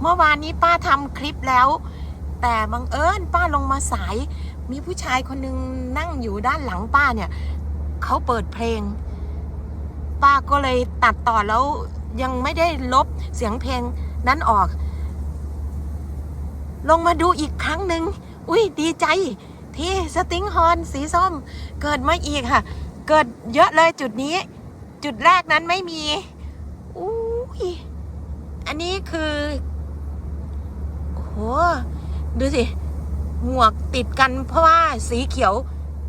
เมื่อวานนี้ป้าทำคลิปแล้ว แต่บังเอิญป้าลงมาสาย มีผู้ชายคนนึงนั่งอยู่ด้านหลังป้าเนี่ยเขาเปิดเพลง ป้าก็เลยตัดต่อแล้วยังไม่ได้ลบเสียงเพลงนั้นออก ลงมาดูอีกครั้งหนึ่งอุ้ยดีใจ ที่สติงฮอนสีส้ม เกิดมาอีกค่ะ เกิดเยอะเลยจุดนี้ จุดแรกนั้นไม่มีอุ้ยอันนี้คือ โอ้โหดูสิ หมวกติดกันเพราะว่าสีเขียว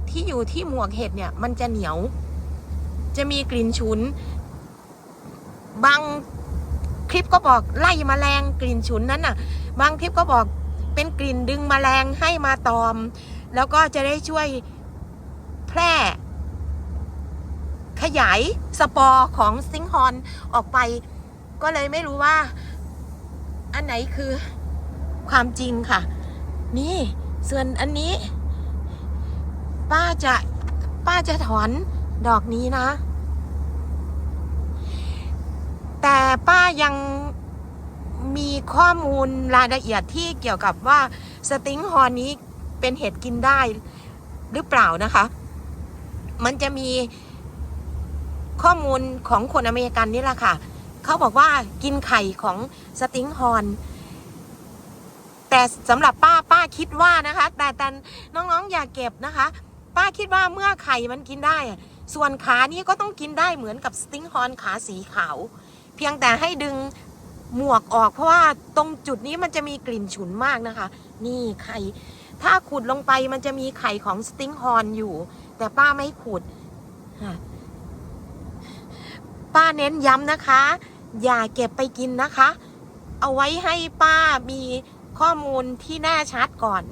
ที่อยู่ที่หมวกเห็ดเนี่ย มันจะเหนียว จะมีกลิ่นฉุน บางคลิปก็บอกไล่มแมลงกลิ่นฉุนนั้นน่ะ บางคลิปก็บอกเป็นกลิ่นดึงมแมลงให้มาตอม แล้วก็จะได้ช่วยแพร่ ขยายสปอร์ของซิงค์ฮอนออกไป ก็เลยไม่รู้ว่า อันไหนคือ ความจริงค่ะ นี่ส่วนอันนี้ ป้าจะป้าจะถอนดอกนี้นะ แต่ป้ายังมีข้อมูลรายละเอียดที่เกี่ยวกับว่าสติงฮอนนี้เป็นเห็ดกินได้หรือเปล่านะคะ มันจะมีข้อมูลของคนอเมริกันนี่แหละค่ะ เขาบอกว่ากินไข่ของสติงฮอน แต่สำหรับป้าป้าคิดว่านะคะ แต่แต่น้องๆอย่าเก็บนะคะ ป้าคิดว่าเมื่อไข่มันกินได้ ส่วนขานี้ก็ต้องกินได้เหมือนกับสติงฮอนขาสีขาว เพียงแต่ให้ดึงหมวกออกเพราะว่าตรงจุดนี้มันจะมีกลิ่นฉุนมากนะคะ นี่ไข่ ถ้าขุดลงไปมันจะมีไข่ของสติงฮอนอยู่ แต่ป้าไม่ขุด ป้าเน้นย้ำนะคะ อย่าเก็บไปกินนะคะ เอาไว้ให้ป้ามี ข้อมูลที่แน่ชัดก่อน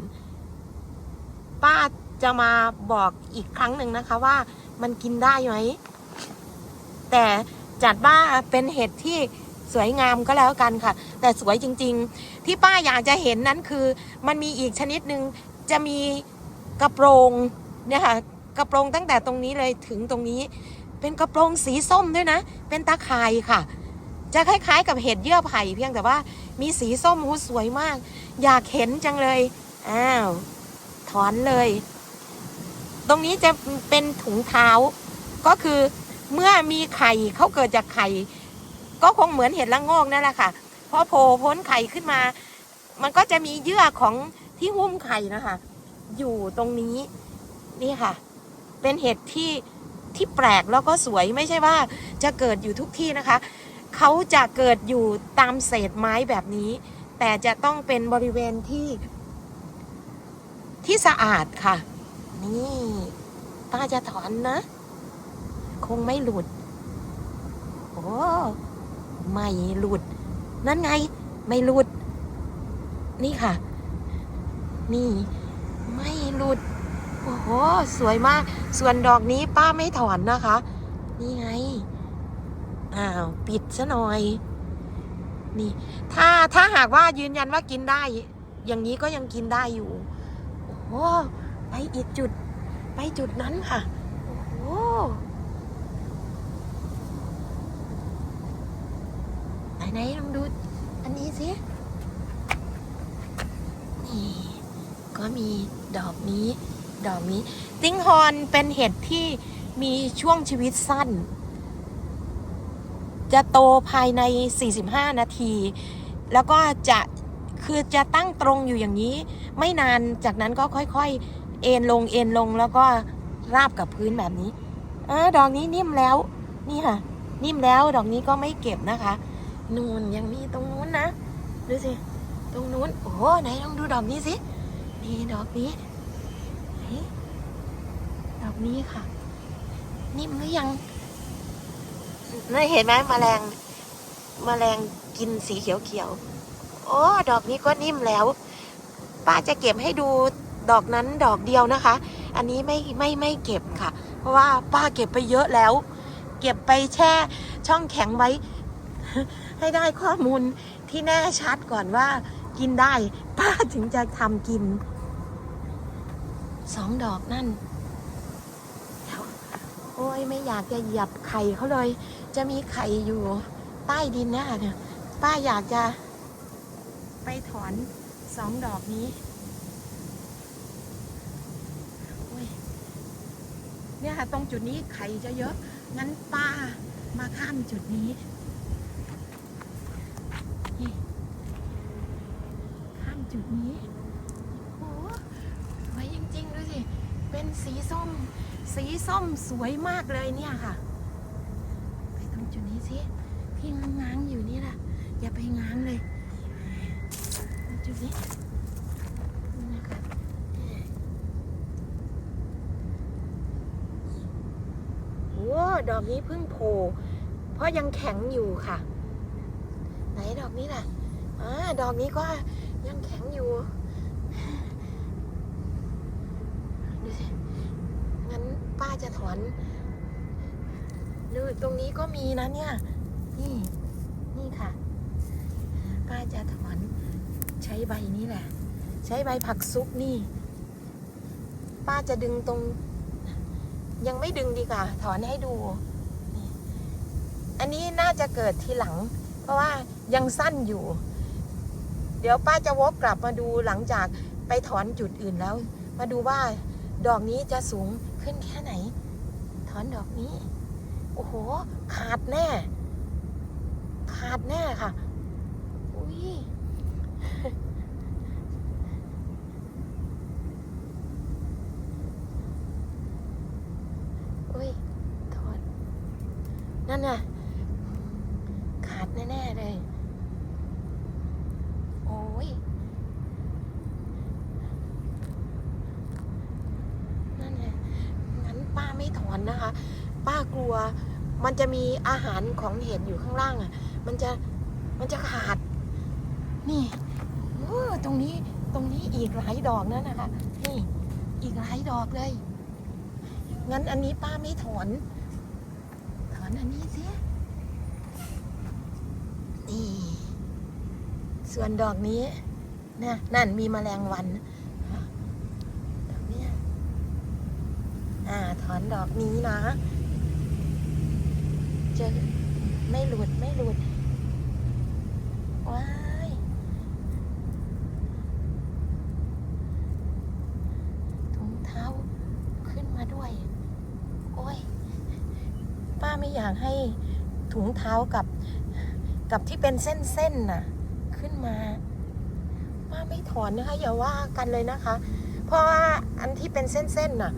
ป้าจะมาบอกอีกครั้งหนึ่งนะคะว่ามันกินได้ไหม แต่จัดว่าเป็นเห็ดที่สวยงามก็แล้วกันค่ะ แต่สวยจริง ๆ ที่ป้าอยากจะเห็นนั้นคือ มันมีอีกชนิดหนึ่งจะมีกระโปรงเนี่ยค่ะกระโปรงตั้งแต่ตรงนี้เลยถึงตรงนี้ เป็นกระโปรงสีส้มด้วยนะ เป็นตาข่ายค่ะ จะคล้ายๆ กับเห็ดเยื่อไผ่เพียงแต่ว่ามีสีส้มหูสวยมาก อยากเห็นจังเลย อ้าว ถอนเลย ตรงนี้จะเป็นถุงเท้า ก็คือเมื่อมีไข่เขาเกิดจากไข่ ก็คงเหมือนเห็ดละงอกนั่นแหละค่ะพอโผล่พ้นไข่ขึ้นมา มันก็จะมีเยื่อของที่หุ้มไข่นะคะ อยู่ตรงนี้นี่ค่ะ เป็นเห็ดที่ที่แปลกแล้วก็สวยไม่ใช่ว่าจะเกิดอยู่ทุกที่นะคะ เขาจะเกิดอยู่ตามเศษไม้แบบนี้ แต่จะต้องเป็นบริเวณที่ที่สะอาดค่ะ นี่ป้าจะถอนนะ คงไม่หลุด โอ้ ไม่หลุด นั่นไง ไม่หลุด นี่ค่ะ นี่ ไม่หลุด โอ้โห สวยมาก ส่วนดอกนี้ป้าไม่ถอนนะคะ นี่ไง อ้าวปิดซะหน่อย นี่ ถ้าถ้าหากว่ายืนยันว่ากินได้ อย่างนี้ก็ยังกินได้อยู่ โอ้โหไปอีกจุด ไปจุดนั้นค่ะ โอ้โหไหนไหนลองดู อันนี้สิ นี่ ก็มีดอกนี้ ดอกนี้ ติ้งฮอนเป็นเห็ดที่มีช่วงชีวิตสั้น จะโตภายใน 45 นาที แล้วก็จะคือจะตั้งตรงอยู่อย่างนี้ ไม่นานจากนั้นก็ค่อยๆ เอ็นลงเอ็นลงแล้วก็ราบกับพื้นแบบนี้เออดอกนี้นิ่มแล้ว นี่ค่ะ นิ่มแล้วดอกนี้ก็ไม่เก็บนะคะ นู่นยังมีตรงนู้นนะดูสิตรงนู้นโอ้ไหนลองดูดอกนี้สินี่ดอกนี้ดอกนี้ค่ะ นิ่มหรือยัง นี่เห็นไหมแมลงแมลงกินสีเขียวๆ โอ้ ดอกนี้ก็นิ่มแล้ว ป้าจะเก็บให้ดูดอกนั้นดอกเดียวนะคะ อันนี้ไม่ไม่ไม่เก็บค่ะ เพราะว่าป้าเก็บไปเยอะแล้ว เก็บไปแช่ช่องแข็งไว้ ให้ได้ข้อมูลที่แน่ชัดก่อนว่า กินได้ ป้าถึงจะทำกิน สองดอกนั่น โอ้ยไม่อยากจะเหยียบไข่เขาเลย จะมีไข่อยู่ใต้ดินนะคะเนี่ย ป้าอยากจะ ไปถอนสองดอกนี้เนี่ยค่ะตรงจุดนี้ไข่จะเยอะ งั้นป้ามาข้ามจุดนี้ข้ามจุดนี้โอ้สวยจริงๆ ดูสิ เป็นสีส้ม สีส้มสวยมากเลยเนี่ยค่ะ ไปตรงจุดนี้สิที่ง้างอยู่นี่แหละอย่าไปง้างเลยจุดนี้นี่นะคะโอ้ดอกนี้เพิ่งโผล่เพราะยังแข็งอยู่ค่ะ ไหนดอกนี้ล่ะอ่าดอกนี้ก็ยังแข็งอยู่ดูสิงั้นป้าจะถอน ดูตรงนี้ก็มีนะเนี่ย นี่ นี่ค่ะ ป้าจะถอนใช้ใบนี้แหละ ใช้ใบผักซุกนี่ ป้าจะดึงตรง ยังไม่ดึงดีกว่า ถอนให้ดู อันนี้น่าจะเกิดทีหลัง เพราะว่ายังสั้นอยู่ เดี๋ยวป้าจะวกกลับมาดูหลังจากไปถอนจุดอื่นแล้ว มาดูว่าดอกนี้จะสูงขึ้นแค่ไหน ถอนดอกนี้ โอ้โห ขาดแน่ ขาดแน่ค่ะ อุ้ยอุ้ยถอนนั่นน่ะ ขาดแน่ ๆ เลย โอ้ย นั่นไงงั้นป้าไม่ถอนนะคะ ป้ากลัว มันจะมีอาหารของเห็ดอยู่ข้างล่างอะ มันจะมันจะขาด นี่เออตรงนี้ตรงนี้อีกหลายดอกนั่นะคะนี่อีกหลายดอกเลย งั้นอันนี้ป้าไม่ถอนถอนอันนี้สินี่ส่วนดอกนี้นะนั่นมีแมลงวันดอกเนี้ยอ่าถอนดอกนี้นะ จอไม่หลุดไม่หลุดว้ายถุงเท้าขึ้นมาด้วย โอ้ย ป้าไม่อยากให้ถุงเท้ากับกับที่เป็นเส้นๆน่ะ ขึ้นมาป้าไม่ถอนนะคะ อย่าว่ากันเลยนะคะ เพราะว่าอันที่เป็นเส้นๆน่ะ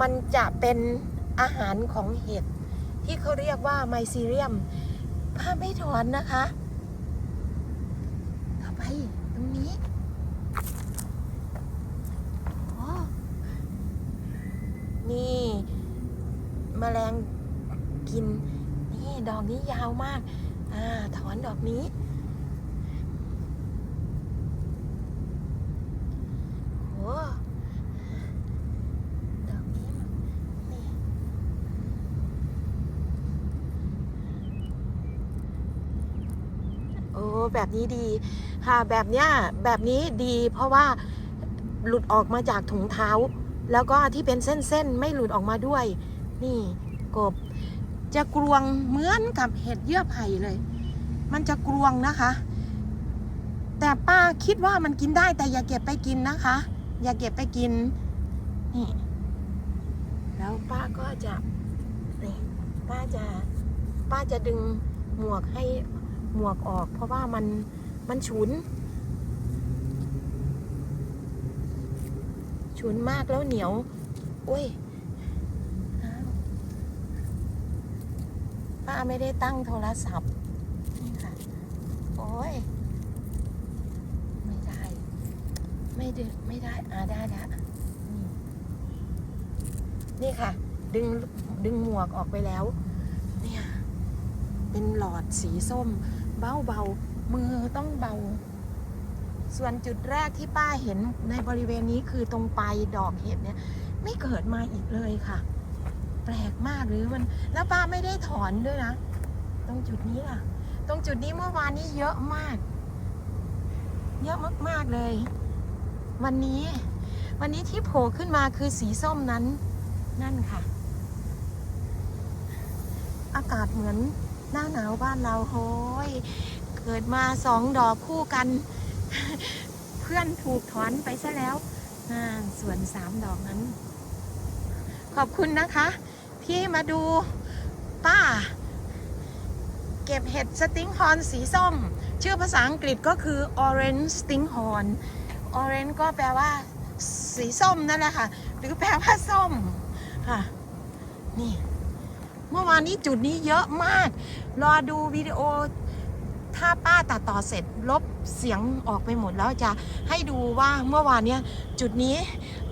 มันจะเป็นอาหารของเห็ด ที่เขาเรียกว่าไมซีเรียมผ้าไม่ถอนนะคะต่อไปตรงนี้นี่มแมลงกิน นี่ดอกนี้ยาวมาก อ่า ถอนดอกนี้ โอ้ดอกนี้นี่ โอ้ แบบนี้ดี ค่ะแบบเนี้ยแบบนี้ดี เพราะว่าหลุดออกมาจากถุงเท้า แล้วก็ที่เป็นเส้นๆ ไม่หลุดออกมาด้วย นี่กบ จะกรวงเหมือนกับเห็ดเยื่อไผ่เลย มันจะกรวงนะคะ แต่ป้าคิดว่ามันกินได้แต่อย่าเก็บไปกินนะคะ อย่าเก็บไปกินนี่แล้วป้าก็จะนี่ป้าจะป้าจะดึงหมวกให้ หมวกออก เพราะว่ามันมันฉุน ฉุนมากแล้วเหนียวอุ้ยป้าไม่ได้ตั้งโทรศัพท์นี่ค่ะ โอ้ย ไม่ได้ ไม่ดึงไม่ได้อ่าได้แล้วนี่ค่ะ ดึง ดึงหมวกออกไปแล้ว เป็นหลอดสีส้มเบาเบาๆ มือต้องเบา ส่วนจุดแรกที่ป้าเห็นในบริเวณนี้คือตรงปลายดอกเห็ดเนี่ย ไม่เกิดมาอีกเลยค่ะ แปลกมากหรือมัน แล้วป้าไม่ได้ถอนด้วยนะ ตรงจุดนี้ล่ะ ตรงจุดนี้เมื่อวานนี้เยอะมาก เยอะมากๆเลย วันนี้ วันนี้ที่โผล่ขึ้นมาคือสีส้มนั้น นั่นค่ะอากาศเหมือน หน้าหนาวบ้านเราโห้ยเกิดมาสองดอกคู่กัน เพื่อนถูกถอนไปซะแล้วน่าส่วนสามดอกนั้น ขอบคุณนะคะ ที่มาดูป้า เก็บเห็ดสติงฮอนสีส้ม ชื่อภาษาอังกฤษก็คือ orange stinkhorn orange ก็แปลว่า สีส้มนั่นแหละค่ะ หรือแปลว่าส้มค่ะนี่ มื่อวานนี้จุดนี้เยอะมาก รอดูวิดีโอ ถ้าป้าตัดต่อเสร็จลบเสียงออกไปหมดแล้วจะให้ดูว่าเมื่อวานเนี้ยจุดนี้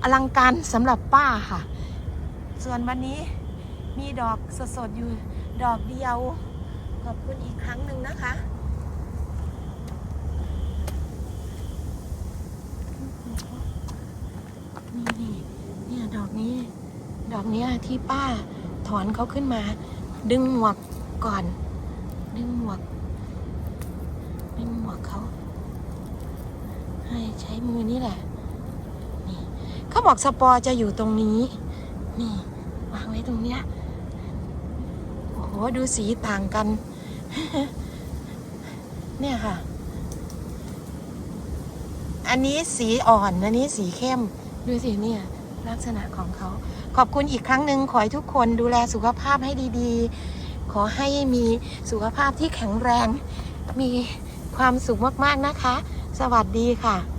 อลังการสำหรับป้าค่ะ ส่วนวันนี้มีดอกสดๆอยู่ดอกเดียว ขอบคุณอีกครั้งหนึ่งนะคะนี่นี่เนี่ยดอกนี้ ดอกนี้ที่ป้า ถอนเขาขึ้นมา ดึงหมวกก่อน ดึงหมวก ดึงหมวกเขา ให้ใช้มือนี่แหละ นี่เขาบอกสปอร์จะอยู่ตรงนี้ นี่ วางไว้ตรงเนี้ย โอ้โห ดูสีต่างกัน เนี่ยค่ะ อันนี้สีอ่อน อันนี้สีเข้ม ดูสิเนี่ยลักษณะของเขา ขอบคุณอีกครั้งหนึ่งขอให้ทุกคนดูแลสุขภาพให้ดีๆ ขอให้มีสุขภาพที่แข็งแรง มีความสุขมากๆนะคะ สวัสดีค่ะ